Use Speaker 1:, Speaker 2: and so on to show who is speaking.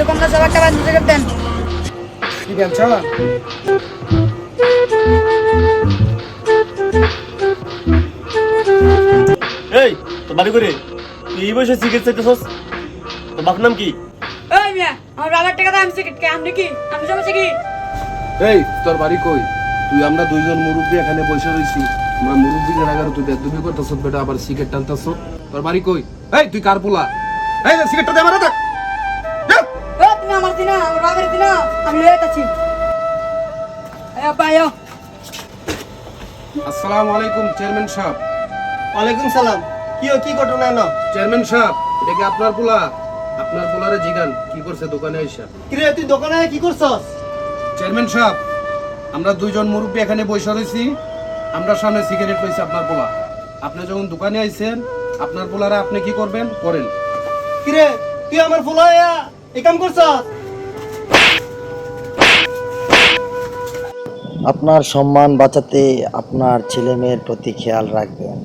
Speaker 1: দোকানদার সব একটা বাদ দিতে দেন।
Speaker 2: কি বলছ
Speaker 3: এই তোর বাড়ি করে তুই এই বয়সে সিগারেট চাইতেছস? তোর বাপ নাম কি?
Speaker 1: ওই মিয়া আমার বাবার টাকা দাম সিগারেট কে আপনি কি? আমি সমস্যা কি?
Speaker 2: এই তোর বাড়ি কই? তুই আমরা দুইজন মুরব্বী এখানে বসে রইছি। আমরা মুরব্বী জায়গায় তুই বেদবি করতেছ বেটা আবার সিগারেট টানতেছ। তোর বাড়ি কই? এই তুই কার পোলা? এই সিগারেটটা দে মারা দেখ।
Speaker 1: তুমি আমার দিনা আমার বাবার দিনা আমি আয় আয়।
Speaker 2: আসসালামু আলাইকুম চেয়ারম্যান সাহেব।
Speaker 3: ওয়ালাইকুম সালাম। কি কি ঘটনা না
Speaker 2: চেয়ারম্যান সাহেব এটা কি আপনার পোলা? আপনার পোলারে জিগান কি করছে দোকানে আইসা?
Speaker 3: কিরে তুই দোকানে কি করছস?
Speaker 2: চেয়ারম্যান সাহেব আমরা দুইজন মুরব্বী এখানে বসে রয়েছি। আমরা সামনে সিগারেট পেয়েছি আপনার বোলা আপনি যখন দোকানে আইছেন আপনার বোলারা আপনি কি করবেন? করেন।
Speaker 3: কিরে তুই আমার ফুলাইয়া এ কাম করছস?
Speaker 4: আপনার সম্মান বাঁচাতে আপনার ছেলে মেয়ের প্রতি খেয়াল রাখবেন।